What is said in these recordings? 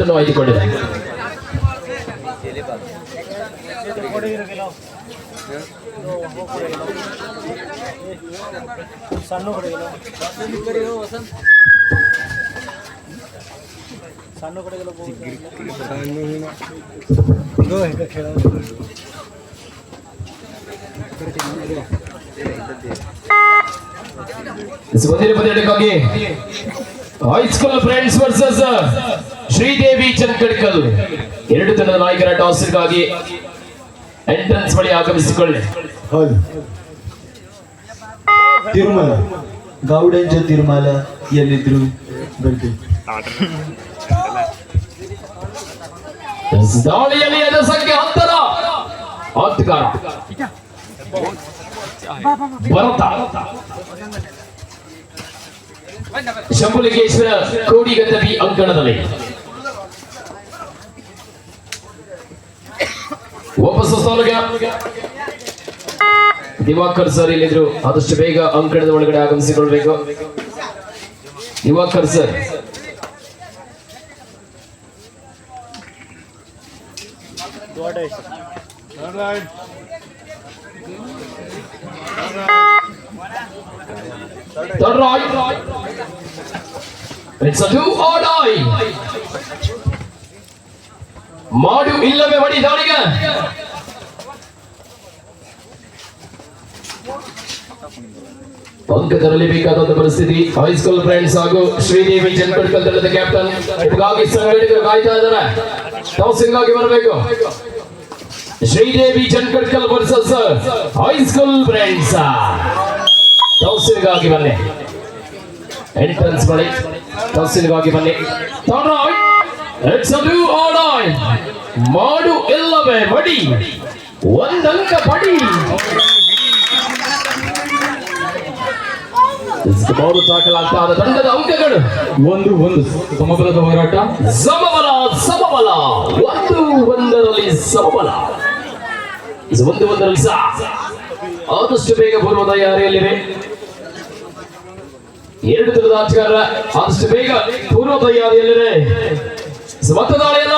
ಅನ್ನು ಆಯ್ದುಕೊಂಡಿದೆ ಸಣ್ಣ ಕಡೆಗಿಲ್ಲ high school friends versus Sridevi Chandkadkal ಎರಡು ತಂಡದ ನಾಯಕರ ಟಾಸ್ಗಾಗಿ ಎಂಟ್ರೆನ್ಸ್ ಬಳಿ ಆಗಮಿಸಿಕೊಳ್ಳಿ. ಹೌದು. ತಿರುಮಲ. ಗೌಡಂಜ ತಿರುಮಲ ಎಲ್ಲಿದ್ರು? ಬರ್ತೀವಿ ದಾಳಿಯಲ್ಲಿ ಸಂಖ್ಯೆ ಹತ್ತರ. ಭರತ. ಶಂಭುಲಿಂಗೇಶ್ವರ ಅಂಕಣದಲ್ಲಿ. ವಾಪಸ್ ಸೋಲುಗ ದಿವಾಕರ್ ಸರ್ ಇಲ್ಲಿದ್ರು. ಆದಷ್ಟು ಬೇಗ ಅಂಕಣದ ಒಳಗಡೆ ಆಗಮಿಸಿಕೊಳ್ಬೇಕು. Diwakar sir. It's a do or die. ಮಾಡು ಇಲ್ಲವೇ ಹೊಡಿ ದಾಳಿಗೆ ಅಂಕ ತರಲೇಬೇಕಾದಂತ ಪರಿಸ್ಥಿತಿ ಹೈಸ್ಕೂಲ್ ಫ್ರೆಂಡ್ಸ್ ಹಾಗೂ ಶ್ರೀದೇವಿ ಚನ್ಪಡ್ಕಲ್ ತಂಡದ ಕ್ಯಾಪ್ಟನ್ ಇದಕ್ಕಾಗಿ ಸಂಘಟಕರು ಕಾಯ್ತಾ ಇದ್ದಾರೆ. ಟಾಸಿಂಗ್ ಆಗಿ ಬರಬೇಕು. Sridevi Chankadkal versus high school friends tossing ಆಗಿ ಬನ್ನಿ. ಎಂಟ್ರೆನ್ಸ್ ಮಾಡಿ. ಆಗಿ ಬನ್ನಿ. It's a do or die. ಮಾಡು ಎಲ್ಲವೇ ಮಡಿ ಒಂದಂಕ ಪಡಿ. ಮಾಡು ದಾಖಲಾಗ್ತಾ ತಂಡದ ಅಂಕಗಳು. ಒಂದು ಒಂದು. ಸಮಬಲದ ಹೋರಾಟ. ಸಮಬಲ ಸಮಬಲ. ಒಂದು ಒಂದರಲ್ಲಿ ಸಮಬಲ. ಒಂದು ಒಂದರಲ್ಲಿ ಸಹ. ಆದಷ್ಟು ಬೇಗ ಪೂರ್ವ ತಯಾರಿಯಲ್ಲಿವೆ ಎರಡು ತರದ ಆಟಗಾರರ ಆದಷ್ಟು ಬೇಗ ಪೂರ್ವ ತಯಾರಿಯಲ್ಲಿದೆ ಮತ ದಾಳಿಯಲ್ಲ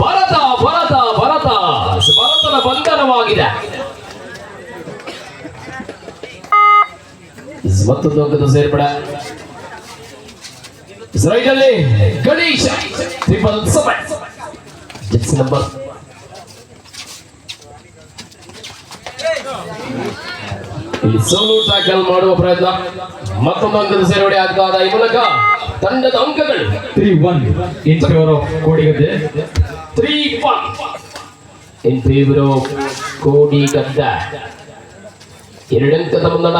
ಭಾರತ ಭಾರತ ಭಾರತ. ಭಾರತದ ಬಂಧನವಾಗಿದೆ. ಮತ್ತೊಂದು ಸೇರ್ಪಡೆ. ಇಸ್ರಾಯೇಲಲ್ಲಿ ಗಣೇಶ ಟ್ರಿಪಲ್ ಸಮಯ ಜೆಟ್ಸ್ ನಂಬರ್ ಇಲ್ಲಿ ಸೋಲು ಟ್ಯಾಕಲ್ ಮಾಡುವ ಪ್ರಯತ್ನ. ಮತ್ತೊಂದು ಅಂಕದ ಸೇರ್ಪಡೆ ಆಗ್ತಾ ಈ ಮೂಲಕ. ತಂಡದ ಅಂಕಗಳು three one in favour of Kodigadde three one in favour of Kodigadde ಎರಡಂಕದ ಮುನ್ನಡ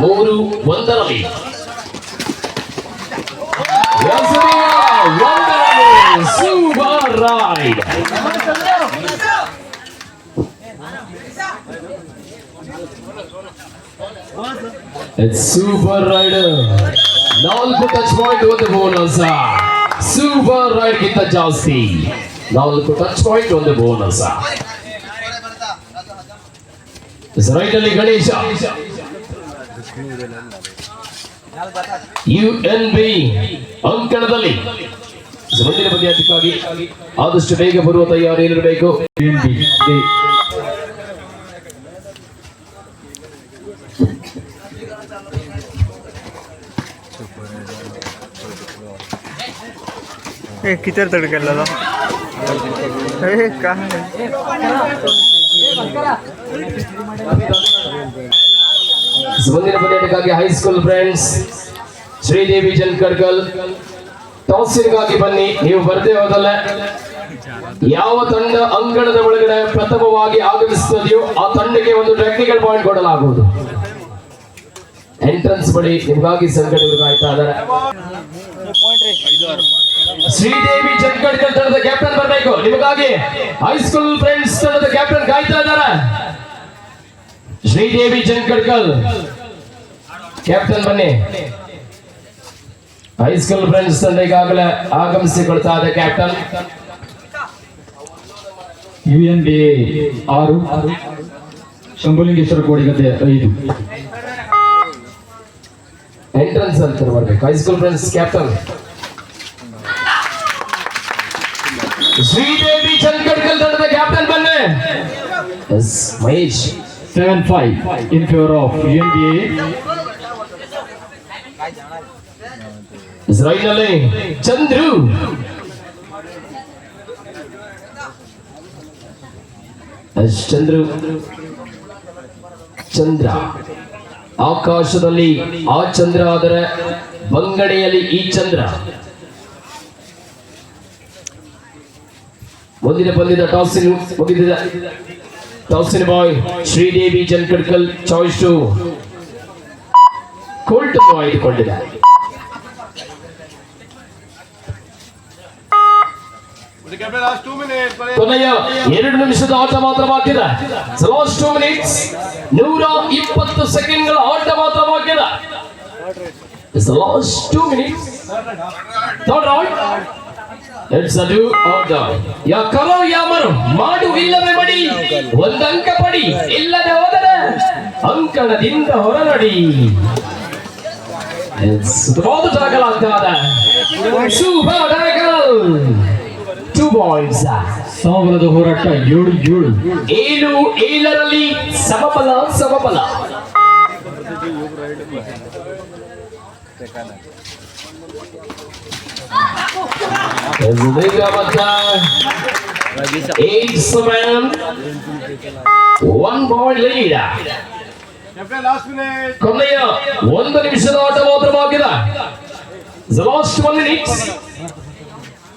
ಮೂರು ಒಂದರಲ್ಲಿ ಸೂಪರ್ ರೈಡ್ ಸೂಪರ್ ರೈಡ್ ನಾಲ್ಕು ಟಚ್ ಪಾಯಿಂಟ್ ಒಂದು ಬೋನಸ್ ಸೂಪರ್ ರೈಡ್ ಗಿಂತ ಜಾಸ್ತಿ ನಾಲ್ಕು ಟಚ್ ಪಾಯಿಂಟ್ ಒಂದು ಬೋನಸ್ ರೈಟ್ ಅಲ್ಲಿ ಗಣೇಶ ಯು ಎನ್ ಬಿ ಅಂಕಣದಲ್ಲಿ. ಮುಂದಿನ ಪಂದ್ಯಾಟಕ್ಕಾಗಿ ಆದಷ್ಟು ಬೇಗ ಬರುವ ತಯಾರಿಯಲ್ಲಿರಬೇಕು ए ಏ, ಕಿಚರ್ ತಡ್ಕಲ್ಲದ ಏ ಮುಂದಿನ ಪಂದ್ಯಕ್ಕಾಗಿ high school friends Sridevi Jalkarkal ತಹಸೀಲ್ಗಾಗಿ ಬನ್ನಿ, ನೀವು ಬರದೇ ಹೋದಲ್ಲ. ಯಾವ ತಂಡ ಅಂಗಣದ ಒಳಗಡೆ ಪ್ರಥಮವಾಗಿ ಆಗಮಿಸುತ್ತದೆಯೋ ಆ ತಂಡಕ್ಕೆ ಒಂದು ಟೆಕ್ನಿಕಲ್ ಪಾಯಿಂಟ್ ಕೊಡಲಾಗುವುದು. ಎಂಟ್ರೆನ್ಸ್ ಬಳಿ ನಿಮಗಾಗಿ ಸಂಘಟಕರು ಕಾಯ್ತಾ ಇದ್ದಾರೆ ಶ್ರೀದೇವಿ ಜನ್ಕಡ್ಕಲ್ ತಂಡದ ಕ್ಯಾಪ್ಟನ್ ಬರಬೇಕು ನಿಮಗಾಗಿ ಹೈಸ್ಕೂಲ್ ಫ್ರೆಂಡ್ಸ್ ತಂಡದ ಕ್ಯಾಪ್ಟನ್ ಕಾಯ್ತಾ ಇದ್ದಾರೆ ಶ್ರೀದೇವಿ ಜನ್ಕಡ್ಕಲ್ ಕ್ಯಾಪ್ಟನ್ ಬನ್ನಿ ಹೈಸ್ಕೂಲ್ ಫ್ರೆಂಡ್ಸ್ ತಂಡ ಈಗಾಗಲೇ ಆಗಮಿಸಿಕೊಳ್ತಾ ಇದೆ ಕ್ಯಾಪ್ಟನ್ ಯು ಎನ್ ಬಿ ಆರು ಶಂಭುಲಿಂಗೇಶ್ವರ ಕೋಡಿಗದ್ದೆ ಐದು ಫ್ರೆಂಡ್ಸ್ ಅಂತ ಬರಬೇಕು high school friends capital Sridevi Chandgadkal ತಂಡದ ಕ್ಯಾಪ್ಟನ್ ಬನ್ನಿ S Mahesh seven five in favour of N B ಇಸ್ರಾಯಿಲ್ನಲ್ಲಿ Chandru Chandru ಚಂದ್ರ ಆಕಾಶದಲ್ಲಿ ಆ ಚಂದ್ರ ಆದರೆ ಬಂಗಡೆಯಲ್ಲಿ ಈ ಚಂದ್ರ. ಮುಂದಿನ ಬಂದಿದ್ದ ಟಾಸಿನ್ ಮುಗಿದಿದೆ. ಟಾಸಿನ್ by Sridevi Jankadkal choice. To court ಆಯ್ದುಕೊಂಡಿದೆ ಕೊನೆಯ ಎರಡು ನಿಮಿಷದ ಆಟ ಮಾತ್ರ ಬಾಕಿ ಇದೆ ಲಾಸ್ಟ್ ಟೂ ಮಿನಿಟ್ಸ್ ನೂರ ಇಪ್ಪತ್ತು ಸೆಕೆಂಡ್ಗಳ ಆಟ ಮಾತ್ರ ಬಾಕಿ ಇದೆ last two minutes third round it's a do or die ಯಾ ಕರೋ ಯಾ ಮರು ಮಾಡು ಇಲ್ಲವೇ ಮಡಿ ಒಂದು ಅಂಕ ಪಡಿ ಇಲ್ಲದೆ ಹೋದರೆ ಅಂಕಣದಿಂದ ಹೊರನಡಿ ಸುತ್ತವಾದ ಜಾಗಲಾಗ್ತದ ಶುಭ ಡಾಗಲ್ ಟೂ ಬಾಯ್ಸ್ ಸಮಬಲದ ಹೋರಾಟ ಏಳು ಏಳು. ಏಳು ಏಳರಲ್ಲಿ ಸಮಬಲ ಸಮಬಲ Eight seven. One point lead. ಕೊನೆಯ ಒಂದು ನಿಮಿಷದ ಆಟ ಮಾತ್ರವಾಗಿದೆ The ಲಾಸ್ಟ್ ಒನ್ ಮಿನಿಟ್ಸ್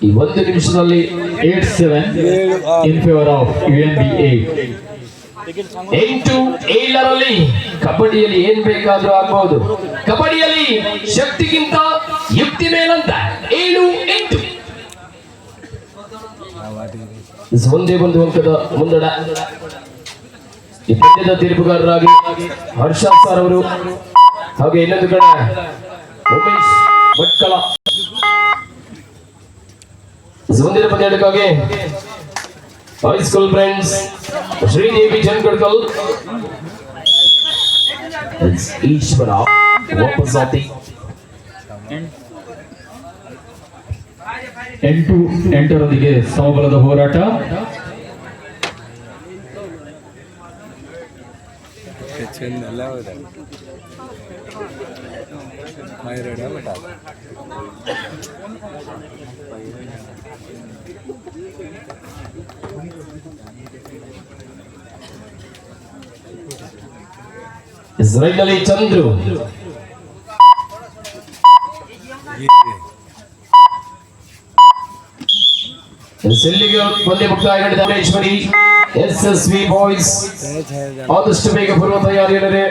ಈ ಒಂದು ನಿಮಿಷದಲ್ಲಿ eight seven in favour of U N B ಎಂಟು ಏಳರಲ್ಲಿ ಕಬಡ್ಡಿಯಲ್ಲಿ ಏನ್ ಬೇಕಾದ್ರೂ ಆಗ್ಬಹುದು ಕಬಡ್ಡಿಯಲ್ಲಿ ಶಕ್ತಿಗಿಂತ ಯುಕ್ತಿ ಮೇಲಂತ ಏಳು, ಎಂಟು. ಮುಂದೆ ಒಂದು ಅಂಕದ ಮುಂದಡ. ಈ ಪಂದ್ಯದ ತೀರ್ಪುಗಾರರಾಗಿ ಹರ್ಷ ಸರ್ ಅವರು. ಹಾಗೆ ಇನ್ನೊಂದು ಕಡೆ ಉಮೇಶ್ ಭಟ್ಕಳ. ಇದು ಮುಂದಿನ ಪಂದ್ಯಕ್ಕಾಗಿ high school friends Sridevi Jankadkal Eshwara ವಾಪಸಾತಿ ಎಂಟು ಎಂಟರೊಂದಿಗೆ ಸಮಬಲದ ಹೋರಾಟ. ಚೆಂದಲ್ಲ ಹೌದಾ ಮೈರಡ ಬಟ ಇಸ್ರೇಲ್ನಲ್ಲಿ ಚಂದ್ರು ಸೆಲ್ಲಿಗೆ ಪಂದ್ಯ ಮುಕ್ತಾಯಗೊಂಡಿದೆ Maheshwari S S V boys ಆದಷ್ಟು ಬೇಗ ಬರುವ ತಯಾರಿಯಲ್ಲಿದೆ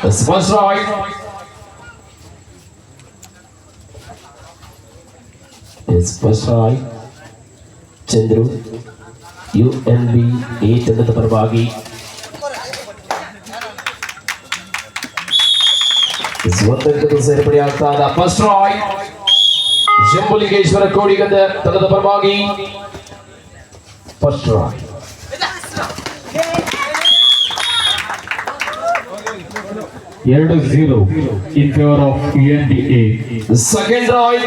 first raid S first raid Chandru U N B A ತಂಡದ ಪರವಾಗಿ ಒಂದಂಕದ ಸೇರ್ಪಡೆ ಆಗ್ತಾ ಇದೆ ಫಸ್ಟ್ ರಾಯ್ ಶಂಭುಲಿಂಗೇಶ್ವರ ಕೋಡಿಗದ ತಂಡದ ಪರವಾಗಿ ಫಸ್ಟ್ ರಾಯ್ ಎರಡು zero in favour of U N B A second raid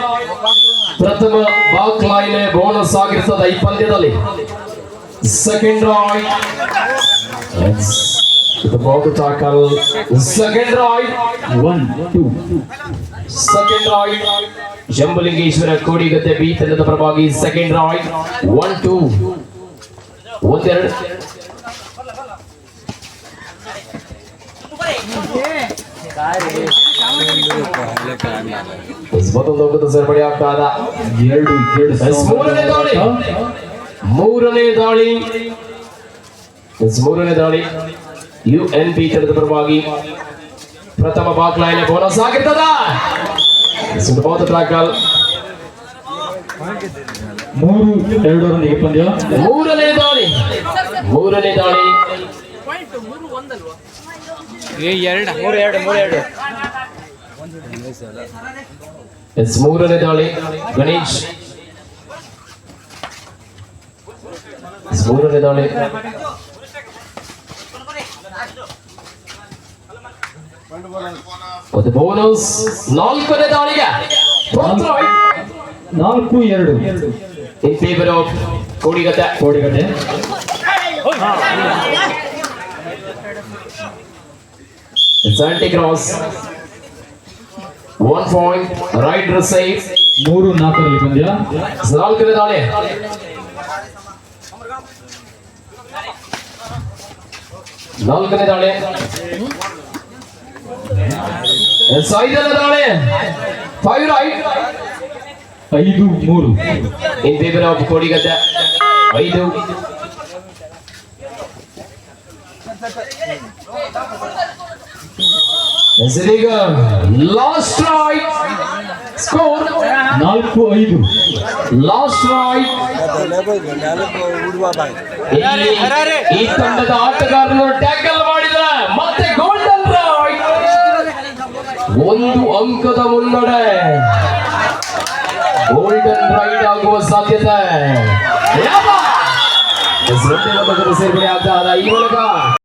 ಪ್ರಥಮ ಬಾಕ್ಲೈನ್ ಬೋನಸ್ ಆಗಿರ್ತದೆ ಈ ಪಂದ್ಯದಲ್ಲಿ. Second raid. ಬಹುದು tackle second raid. One two second raid Shambhulingeshwara Kodigadde B ತಂಡದ ಪರವಾಗಿ ಸೆಕೆಂಡ್ ರಾಯ್. ಒನ್ ಟೂ ಒಂದೆರಡು. ಮತ್ತೊಂದು ಹೋಗುತ್ತ ಸೇರ್ಪಡೆ ಆಗ್ತಾದ ಎರಡು ಎರಡು ಎಸ್, ಮೂರನೇ ದಾಳಿ ಮೂರನೇ ದಾಳಿ ಎಸ್, ಮೂರನೇ ದಾಳಿ ಯು ಎನ್ ಪಿ ತಂಡದ ಪರವಾಗಿ ಪ್ರಥಮ ಬಾಕ್ಲೈನ್ ಬೋನಸ್ ಆಗಿರ್ತದ ಸುಲಭವಾದ ಟ್ರಾಕಲ್ ಮೂರು ಎರಡರೊಂದಿಗೆ ಪಂದ್ಯ ಮೂರನೇ ದಾಳಿ ಮೂರನೇ ದಾಳಿ ಎರಡು ಮೂರು ಎರಡು. ಮೂರು ಎರಡು ಎಸ್ ಮೂರನೇ ದಾಳಿ. ಗಣೇಶ್. ಎಸ್, ಮೂರನೇ ದಾಳಿ. ಒಂದು ಬೋನಸ್ ನಾಲ್ಕನೇ ದಾಳಿಗೆ. ನಾಲ್ಕು ಎರಡು. In favour of Kodigadde. Kodigadde. Santi Cross. One point, right receive. ಮೂರು ನಾಲ್ಕರಲ್ಲಿ ಪಂದ್ಯ ನಾಲ್ಕನೇ ದಾಳಿ. ನಾಲ್ಕನೇ ದಾಳಿ. ಎಸ್, ಐದನೇ ದಾಳಿ. ಫೈವ್ ರೈಟ್ ಐದು ಮೂರು. ಇನ್ ಫೇವರ್ ಆಫ್ ಕೋಡಿಗದ್ದೆ ಐದು. ಇದೀಗ ಲಾಸ್ಟ್ ರೈಟ್ ಸ್ಕೋರ್ ನಾಲ್ಕು ಐದು. ಲಾಸ್ಟ್ ಇಲ್ಲಿ ಈ ತಂಡದ ಆಟಗಾರರು ಟ್ಯಾಕಲ್ ಮಾಡಿದ ಮತ್ತೆ ಗೋಲ್ಡನ್ ರೈಟ್ ಒಂದು ಅಂಕದ ಮುನ್ನಡೆ. ಗೋಲ್ಡನ್ ರೈಡ್ ಆಗುವ ಸಾಧ್ಯತೆ. ಸೇರ್ಪಡೆ ಆಗ್ತಾ ಈ ಮೂಲಕ.